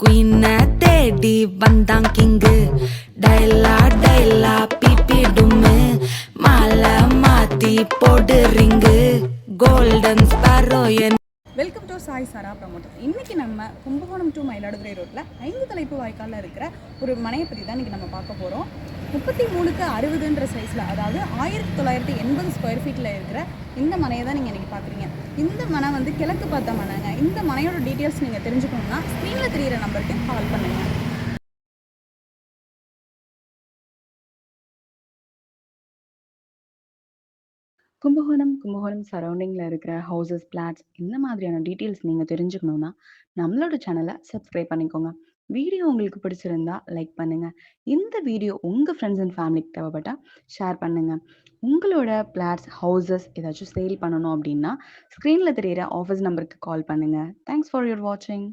குயின்ன தேடி வந்தான் கிங்கு. டைலா டைலா பிபிடுமு மாலை மாத்தி போடுறீங்க கோல்டன் ஸ்பாரோ என் சாய் சாரா ப்ரமோட்டர் இன்றைக்கி நம்ம கும்பகோணம் டு மயிலாடுதுறை ரோட்டில் ஐந்து தலைப்பு வாய்க்காலில் இருக்கிற ஒரு மனையை பற்றி தான் இன்றைக்கி நம்ம பார்க்க போகிறோம் முப்பத்தி மூணுக்கு அறுபதுன்ற சைஸில் அதாவது ஆயிரத்தி தொள்ளாயிரத்தி எண்பது ஸ்கொயர் ஃபீட்டில் இருக்கிற இந்த மனையை தான் நீங்கள் இன்றைக்கி பார்க்குறீங்க. இந்த மனை வந்து கிழக்கு பார்த்த மனைங்க. இந்த மனையோட டீட்டெயில்ஸ் நீங்கள் தெரிஞ்சுக்கணும்னா ஸ்க்ரீனில் தெரியிற நம்பருக்கு கால் பண்ணுங்கள் கும்பகோணம் கும்பகோணம் சரௌண்டிங்கில் இருக்கிற ஹவுசஸ் பிளாட்ஸ் இந்த மாதிரியான டீட்டெயில்ஸ் நீங்கள் தெரிஞ்சுக்கணுன்னா நம்மளோட சேனலை சப்ஸ்கிரைப் பண்ணிக்கோங்க. வீடியோ உங்களுக்கு பிடிச்சிருந்தா லைக் பண்ணுங்கள் இந்த வீடியோ உங்கள் ஃப்ரெண்ட்ஸ் அண்ட் ஃபேமிலிக்கு தேவைப்பட்டால் ஷேர் பண்ணுங்கள் உங்களோட பிளாட்ஸ் ஹவுசஸ் ஏதாச்சும் சேல் பண்ணணும் அப்படின்னா ஸ்க்ரீனில் தெரியிற ஆஃபீஸ் நம்பருக்கு கால் பண்ணுங்கள் தேங்க்ஸ் ஃபார் யுவர் வாட்சிங்